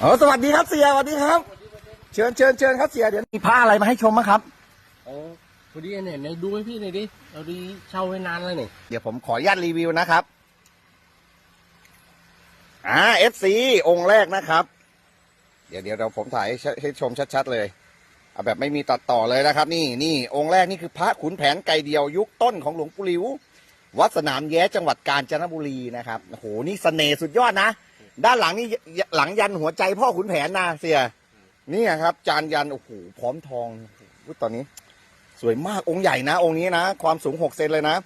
เออสวัสดีครับเสียสวัสดีครับ เชิญเชิญเชิญครับเสียเดี๋ยวมีผ้าอะไรมาให้ชมบ้างครับโอ้พอดีเนี่ยไหนดูให้พี่หน่อยดิเราดีเช่าไว้นานแล้วนี่เดี๋ยวผมขออนุญาตรีวิวนะครับอ่า FC องค์แรกนะครับ เดี๋ยวเดี๋ยวเราผมถ่ายให้ชให้ชมชัดๆเลยเอาแบบไม่มีตัดต่อเลยนะครับ นี่นี่องค์แรกนี่คือพระขุนแผนไก่เดียวยุคต้นของหลวงปู่หลิว วัดสนามแย้จังหวัดกาญจนบุรีนะครับโอ้โหนี่เสน่ห์สุดยอดนะ ด้านหลังนี่ยหลังยันหัวใจพ่อขุนแผนนะเสียนี่ครับ จานยันโอ้โหพร้อมทองอุ๊ยตอนนี้ สวยมากองค์ใหญ่นะ องค์นี้นะ ความสูงหกเซนเลยนะ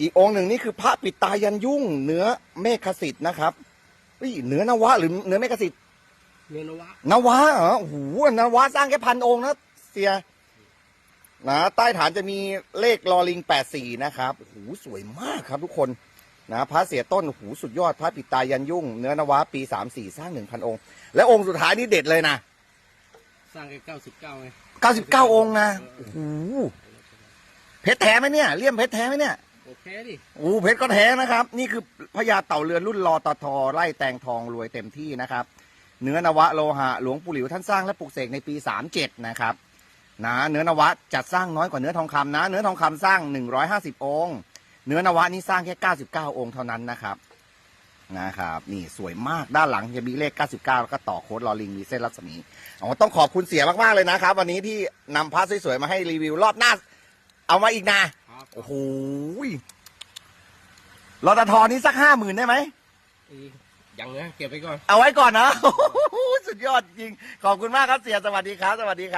อีกองค์หนึ่งนี่คือพระปิดตายันยุ่งเนื้อเมฆสิทธิ์นะครับเฮ้ยเนื้อนวะหรือเนื้อเมฆสิทธิ์เงินวะนวะเหรอโอ้โหนวะสร้างแค่พันองค์นะเสียนะใต้ฐานจะมีเลขลอลิงแปดสี่นะครับโอ้โหสวยมากครับทุกคน นะพระเสียต้นโอ้โหสุดยอดพระปิดตายันยุ่ง เนื้อนวะปีสามสี่สร้างหนึ่งพันองค์ และองค์สุดท้ายนี่เด็ดเลยนะสร้างแค่เก้าสิบเก้าไงเก้าสิบเก้าองค์นะโอ้โหเพชรแท้ไหมเนี่ยเลี่ยมเพชรแท้ไหมเนี่ยโอเคดิโอ้เพชรก็แท้นะครับ นี่คือพญาเต่าเรือนรุ่นรอตทไล่แตงทองรวยเต็มที่นะครับเนื้อนวะโลหะหลวงปู่หลิวท่านสร้างและปลูกเสกในปี 37 นะครับนะเนื้อนวะจัดสร้างน้อยกว่าเนื้อทองคำนะ เนื้อทองคำสร้าง 150 องค์ เนื้อนวะนี่สร้างแค่99 องค์เท่านั้นนะครับนะครับ นี่สวยมากด้านหลังจะมีเลข 99 แล้วก็ต่อโค้ดลอลิงมีเส้นรัศมีอ๋อต้องขอบคุณเสียมาก ๆ เลยนะครับ วันนี้ที่นำพระสวย ๆ มาให้รีวิวรอบหน้า เอามาอีกนะครับโอ้โหยรอตทนี่สักห้าหมื่นได้ไหมอีกยังนะเก็บไปก่อน เอาไว้ก่อนนะสุดยอดจริง ขอบคุณมากครับเสียสวัสดีครับ สวัสดีครับ